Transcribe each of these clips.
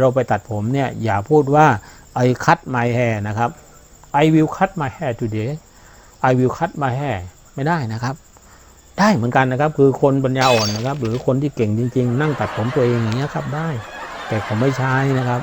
เราไปตัดผมเนี่ยอย่าพูดว่า I cut my hair นะครับ I will cut my hair today I will cut my hair ไม่ได้นะครับ ได้เหมือนกันนะครับ คือคนปัญญาอ่อนนะครับ หรือคนที่เก่งจริง ๆ นั่งตัดผมตัวเองอย่างเงี้ยครับได้ แต่ผมไม่ใช้นะครับ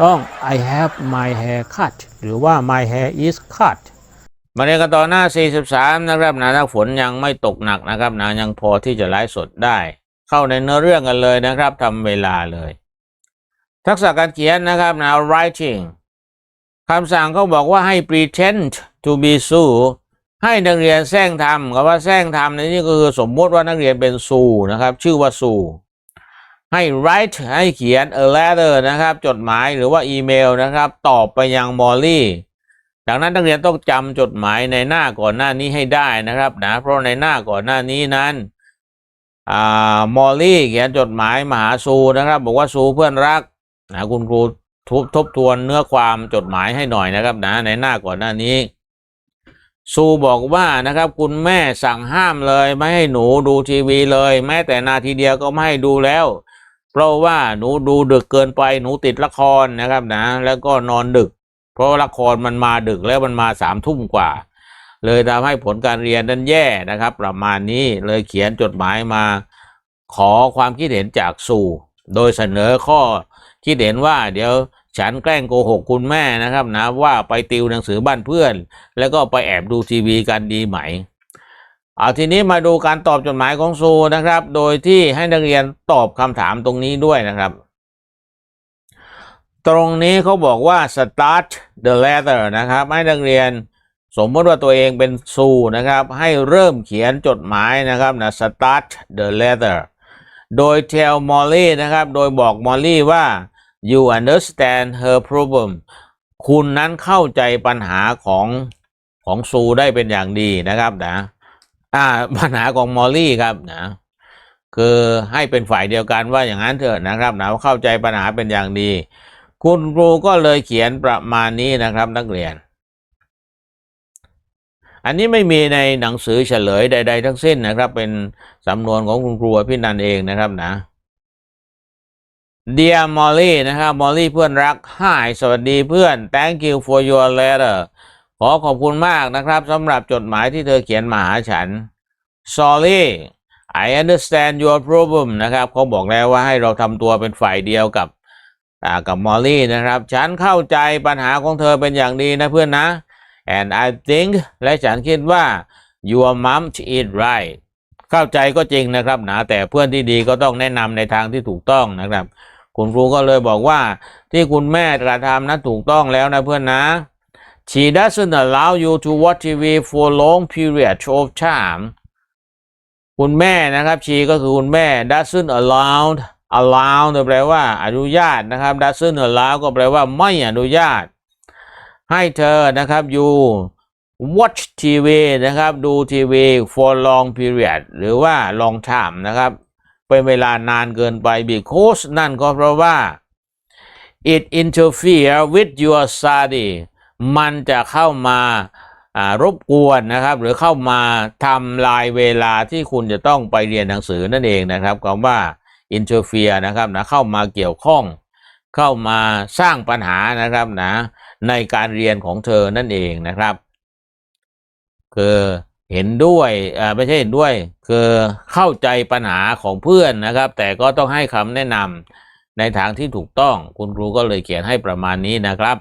ต้อง I have my hair cut หรือว่า my hair is cut มาเรียนกันต่อหน้า 43 นะครับนะถ้าฝนยังไม่ตกหนักนะครับนะยังพอที่จะไลฟ์สดได้ เข้าในเนื้อเรื่องกันเลยนะครับทำเวลาเลย ทักษะการเขียนนะครับนะ writing คำสั่งเขาบอกว่าให้ pretend to be Sue ให้นักเรียนแซงทำคำว่าแซงทำในนี้ก็คือสมมติว่านักเรียนเป็นซูนะครับ ชื่อว่าซูให้ write ให้เขียน a letter นะครับ จดหมายหรือว่าอีเมลนะครับ ตอบไปยังมอลลี่ดังนั้นนักเรียนต้องจำจดหมายในหน้าก่อนหน้านี้ให้ได้นะครับนะเพราะในหน้าก่อนหน้านี้นั้นอ่ามอลลี่เขียนจดหมายมาหาซูนะครับ บอกว่าซูเพื่อนรัก นะคุณครูทบทบทวนเนื้อความจดหมายให้หน่อยนะครับนะในหน้าก่อนหน้านี้ซูบอกว่านะครับคุณแม่สั่งห้ามเลยไม่ให้หนูดูทีวีเลย แม้แต่นาทีเดียวก็ไม่ให้ดูแล้ว เพราะว่าหนูดูดึกเกินไปหนูติดละครนะครับนะ แล้วก็นอนดึก เพราะาละครมันมาดึกแล้วมันมาสามทุ่มกว่า เลยทำให้ผลการเรียนนั้นแย่นะครับ ประมาณนี้เลยเขียนจดหมายมา ขอความคิดเห็นจากสู่ โดยเสนอข้อ คิดเห็นว่าเดี๋ยวฉันแกล้งโกหกคุณแม่นะครับนะว่าไปติวหนังสือบ้านเพื่อน แล้วก็ไปแอบดูทีวีกันดีไหมเอาทีนี้มาดูการตอบจดหมายของซูนะครับ โดยที่ให้นักเรียนตอบคำถามตรงนี้ด้วยนะครับ ตรงนี้เขาบอกว่า start the letter นะครับ ให้นักเรียนสมมติว่าตัวเองเป็นซูนะครับ ให้เริ่มเขียนจดหมายนะครับนะ start the letter โดย tell Molly นะครับ โดยบอก Molly ว่า you understand her problem คุณนั้นเข้าใจปัญหาของของซูได้เป็นอย่างดีนะครับนะอ่าปัญหาของมอลลี่ครับนะคือให้เป็นฝ่ายเดียวกันว่าอย่างนั้นเถอะนะครับนะว่าเข้าใจปัญหาเป็นอย่างดี คุณครูก็เลยเขียนประมาณนี้นะครับนักเรียน อันนี้ไม่มีในหนังสือเฉลยใด ๆ ทั้งสิ้นนะครับ เป็นสำนวนของคุณครูพี่นันเองนะครับนะ Dear Molly นะครับ Molly เพื่อนรัก Hi สวัสดีเพื่อน Thank you for your letter ขอขอบคุณมากนะครับสำหรับจดหมายที่เธอเขียนมาหาฉัน Sorry I understand your problem นะครับเขาบอกแล้วว่าให้เราทำตัวเป็นฝ่ายเดียวกับกับมอลลี่นะครับ ฉันเข้าใจปัญหาของเธอเป็นอย่างดีนะเพื่อนนะ and I think และฉันคิดว่า your mom is right เข้าใจก็จริงนะครับนะแต่เพื่อนที่ดีก็ต้องแนะนำในทางที่ถูกต้องนะครับ คุณครูก็เลยบอกว่าที่คุณแม่กระทำนั้นถูกต้องแล้วนะเพื่อนนะ She doesn't allow you to watch TV for long periods of time คุณแม่นะครับ she ก็คือคุณแม่ doesn't allow allow แปลว่าอนุญาตนะครับ doesn't allow ก็แปลว่าไม่อนุญาต ให้เธอนะครับ you watch TV นะครับ ดูทีวี for long period หรือว่า long time นะครับ เป็นเวลานานเกินไป because นั่นก็เพราะว่า it interfere with your study มันจะเข้ามารบกวนนะครับ หรือเข้ามาทำลายเวลาที่คุณจะต้องไปเรียนหนังสือนั่นเองนะครับคำว่า interfere นะครับนะเข้ามาเกี่ยวข้อง เข้ามาสร้างปัญหานะครับนะ ในการเรียนของเธอนั่นเองนะครับ คือเห็นด้วยอ่าไม่ใช่เห็นด้วย คือเข้าใจปัญหาของเพื่อนนะครับ แต่ก็ต้องให้คำแนะนำในทางที่ถูกต้อง คุณครูก็เลยเขียนให้ประมาณนี้นะครับ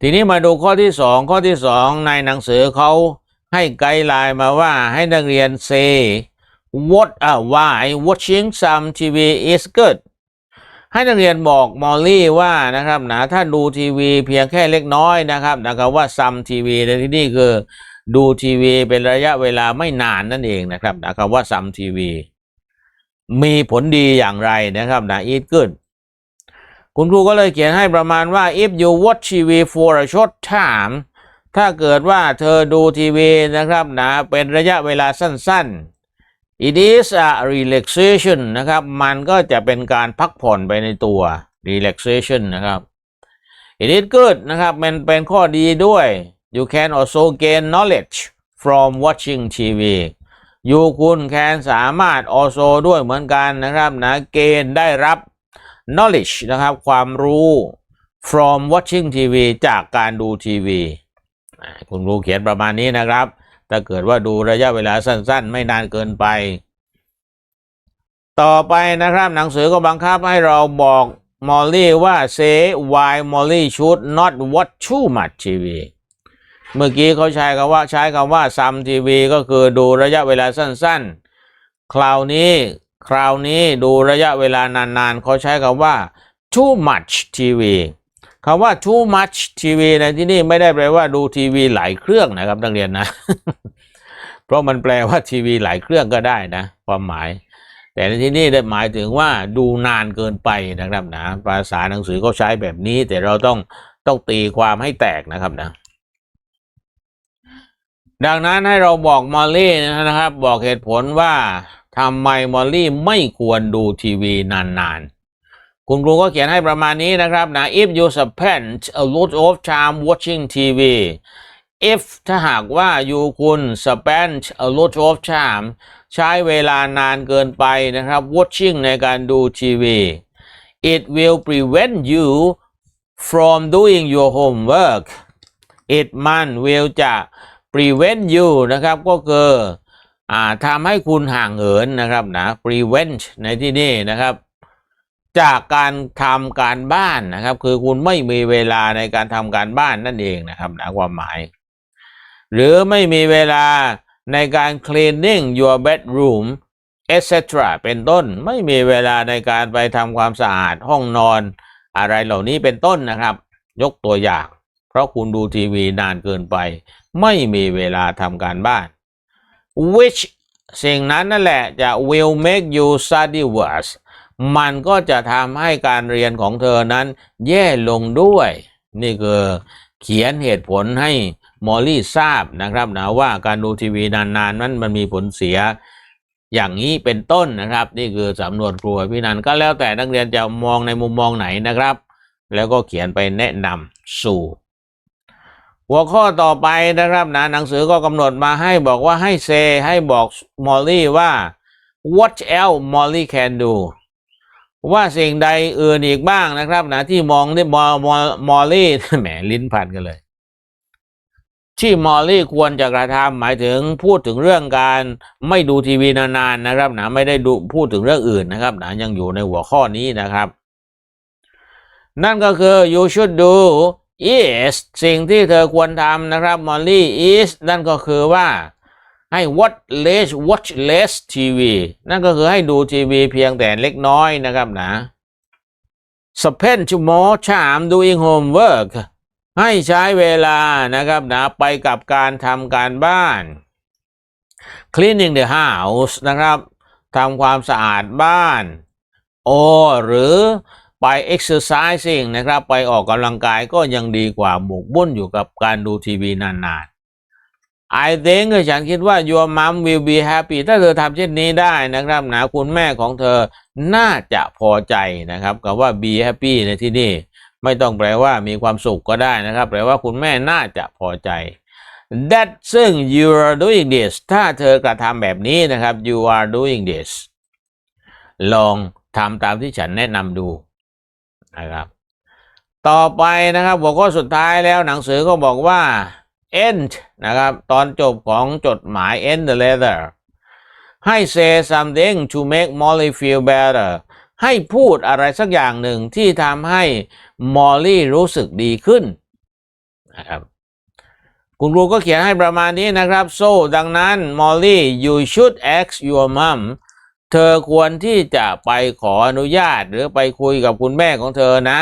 ทีนี้มาดูข้อที่สองข้อที่สองในหนังสือเขาให้ไกด์ไลน์มาว่าให้นักเรียน say what อ่า why watching some TV is good ให้นักเรียนบอกมอลลี่ว่านะครับนะถ้าดูทีวีเพียงแค่เล็กน้อยนะครับนะครับว่า some TV ในที่นี่คือดูทีวีเป็นระยะเวลาไม่นานนั่นเองนะครับนะครับว่า some TV มีผลดีอย่างไรนะครับนะ it good คุณครูก็เลยเขียนให้ประมาณว่า if you watch TV for a short time ถ้าเกิดว่าเธอดูทีวีนะครับนะเป็นระยะเวลาสั้นๆ it is a relaxation นะครับ มันก็จะเป็นการพักผ่อนไปในตัว relaxation นะครับ it is good นะครับ มันเป็นข้อดีด้วย you can also gain knowledge from watching TV ยูคุณแคนสามารถ also ด้วยเหมือนกันนะครับนะเกณฑ์ได้รับ knowledge นะครับ ความรู้ from watching TV จากการดูทีวี คุณครูเขียนประมาณนี้นะครับ ถ้าเกิดว่าดูระยะเวลาสั้น ๆ ไม่นานเกินไป ต่อไปนะครับหนังสือก็บังคับให้เราบอกมอลลี่ว่า say why Molly should not watch too much TV เมื่อกี้เขาใช้คำว่าใช้คำว่า some TV ก็คือดูระยะเวลาสั้นๆ คราวนี้คราวนี้ดูระยะเวลานานๆ เขาใช้คำว่า too much TV คำว่า too much TV ในที่นี่ไม่ได้แปลว่าดูทีวีหลายเครื่องนะครับนักเรียนนะ เพราะมันแปลว่าทีวีหลายเครื่องก็ได้นะ ความหมาย แต่ในที่นี้ได้หมายถึงว่าดูนานเกินไปนะครับนะภาษาหนังสือก็ใช้แบบนี้ แต่เราต้องต้องตีความให้แตกนะครับนะดังนั้นให้เราบอกมอลลี่นะครับ บอกเหตุผลว่าทำไมมอลลี่ไม่ควรดูทีวีนานๆ คุณครูก็เขียนให้ประมาณนี้นะครับนะ if you spend a lot of time watching TV if ถ้าหากว่า you คุณ spend a lot of time ใช้เวลานานเกินไปนะครับ watching ในการดูทีวี it will prevent you from doing your homework it มัน will จะ prevent you นะครับก็คืออทำให้คุณห่างเหินนะครับนะ prevent ในที่นี่นะครับ จากการทำการบ้านนะครับ คือคุณไม่มีเวลาในการทำการบ้านนั่นเองนะครับนะความหมาย หรือไม่มีเวลาในการ cleaning your bedroom etc เป็นต้นไม่มีเวลาในการไปทำความสะอาดห้องนอน อะไรเหล่านี้เป็นต้นนะครับ ยกตัวอย่าง เพราะคุณดูทีวีนานเกินไป ไม่มีเวลาทำการบ้าน which สิ่งนั้นนั่นแหละจะ will make you study worse มันก็จะทำให้การเรียนของเธอนั้น แย่ลงด้วย นี่คือเขียนเหตุผลให้มอลลี่ทราบนะครับนะว่าการดูทีวีนานๆนั้นมันมีผลเสียอย่างนี้เป็นต้นนะครับ นี่คือสำนวนครูพี่นันก็แล้วแต่นักเรียนจะมองในมุมมองไหนนะครับ แล้วก็เขียนไปแนะนำสู่ หัวข้อต่อไปนะครับนะหนังสือก็กำหนดมาให้บอกว่าให้เซให้บอกมอลลี่ว่า what else Molly can do ว่าสิ่งใดอื่นอีกบ้างนะครับนะที่มองที่มอมอมอลลี่แหมลิ้นพันกันเลย ที่มอลลี่ควรจะกระทำหมายถึงพูดถึงเรื่องการไม่ดูทีวีนานๆนะครับนะไม่ได้ดูพูดถึงเรื่องอื่นนะครับนะยังอยู่ในหัวข้อนี้นะครับ นั่นก็คือ you should do is สิ่งที่เธอควรทำนะครับมอลลี่ is นั่นก็คือว่า ให้ watch less watch less TV นั่นก็คือให้ดูทีวีเพียงแต่เล็กน้อยนะครับนะ spend more time doing homework ให้ใช้เวลานะครับนะไปกับการทำการบ้าน cleaning the house นะครับทำความสะอาดบ้าน or หรือไป exercising นะครับ ไปออกกำลังกายก็ยังดีกว่าหมกบุ่นอยู่กับการดูทีวีนาน I think ฉันคิดว่า your mom will be happy ถ้าเธอทำเช่นนี้ได้นะครับนะคุณแม่ของเธอน่าจะพอใจนะครับกับว่า be happy ในที่นี่ ไม่ต้องแปลว่ามีความสุขก็ได้นะครับ แปลว่าคุณแม่น่าจะพอใจ that ซึ่ง you are doing this ถ้าเธอกระทำแบบนี้นะครับ you are doing this ลองทำตามที่ฉันแนะนำดูนะครับ ต่อไปนะครับหัวข้อสุดท้ายแล้วหนังสือก็บอกว่า end นะครับ ตอนจบของจดหมาย end the letter ให้ say something to make Molly feel better ให้พูดอะไรสักอย่างหนึ่งที่ทำให้มอลลี่รู้สึกดีขึ้นนะครับคุณครูก็เขียนให้ประมาณนี้นะครับ so ดังนั้นมอลลี่ you should ask your mom เธอควรที่จะไปขออนุญาตหรือไปคุยกับคุณแม่ของเธอนะ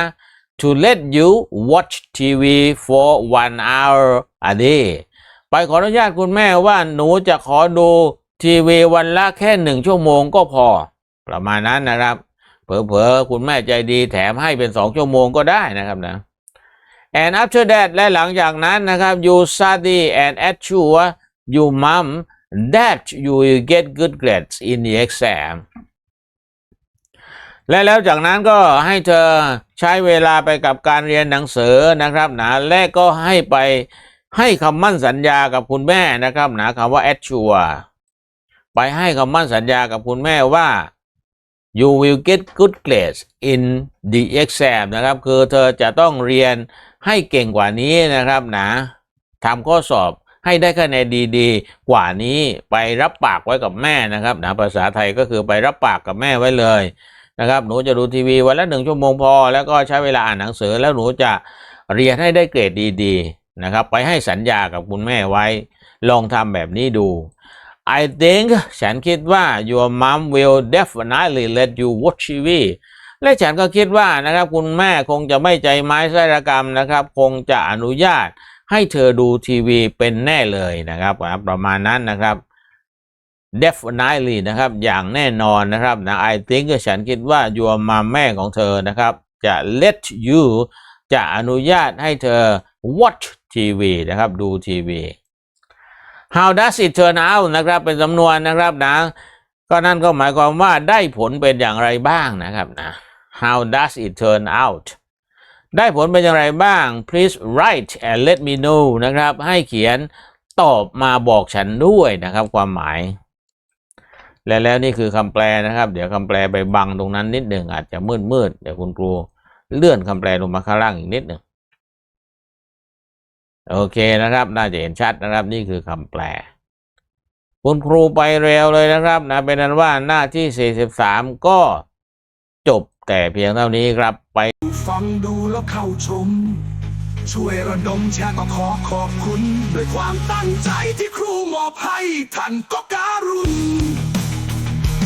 to let you watch TV for one hour a day ไปขออนุญาตคุณแม่ว่าหนูจะขอดูทีวีวันละแค่หนึ่งชั่วโมงก็พอ ประมาณนั้นนะครับ เผลอๆ คุณแม่ใจดีแถมให้เป็นสองชั่วโมงก็ได้นะครับนะ and after that และหลังจากนั้นนะครับ you study and assure your mom that you will get good grades in the exam และแล้วจากนั้นก็ให้เธอใช้เวลาไปกับการเรียนหนังสือนะครับนะและก็ให้ไปให้คำมั่นสัญญากับคุณแม่นะครับนะคำว่า assure ไปให้คำมั่นสัญญากับคุณแม่ว่า you will get good grades in the exam นะครับ คือเธอจะต้องเรียนให้เก่งกว่านี้นะครับนะทำข้อสอบให้ได้คะแนนดีๆ กว่านี้ไปรับปากไว้กับแม่นะครับนะภาษาไทยก็คือไปรับปากกับแม่ไว้เลย นะครับ หนูจะดูทีวีวันละหนึ่งชั่วโมงพอ แล้วก็ใช้เวลาอ่านหนังสือแล้วหนูจะเรียนให้ได้เกรดดีๆนะครับ ไปให้สัญญากับคุณแม่ไว้ ลองทำแบบนี้ดู I think ฉันคิดว่า your mom will definitely let you watch TV และฉันก็คิดว่านะครับคุณแม่คงจะไม่ใจไม้ไส้ระกรรมนะครับ คงจะอนุญาตให้เธอดูทีวีเป็นแน่เลยนะครับ ประมาณนั้นนะครับ definitely นะครับอย่างแน่นอนนะครับนะ I think ฉันคิดว่า your mom แม่ของเธอนะครับ จะ let you จะอนุญาตให้เธอ watch TV นะครับดูทีวี How does it turn out นะครับเป็นสำนวนนะครับนะก็นั่นก็หมายความว่าได้ผลเป็นอย่างไรบ้างนะครับนะ How does it turn out ได้ผลเป็นอย่างไรบ้าง please write and let me know นะครับ ให้เขียนตอบมาบอกฉันด้วยนะครับความหมาย และแล้วนี่คือคำแปลนะครับ เดี๋ยวคำแปลไปบังตรงนั้นนิดหนึ่งอาจจะมืดมืดๆเดี๋ยวคุณครูเลื่อนคำแปลลงมาข้างล่างอีกนิดหนึ่งโอเคนะครับ น่าจะเห็นชัดนะครับ นี่คือคำแปล คุณครูไปเร็วเลยนะครับนะเป็นนั้นว่าหน้าที่ 43 ก็จบแต่เพียงเท่านี้ครับไปฟังดูแล้วเข้าชม ช่วยระดมแชร์ก็ขอขอบคุณ ด้วยความตั้งใจที่ครูมอบให้ท่านก็การุณ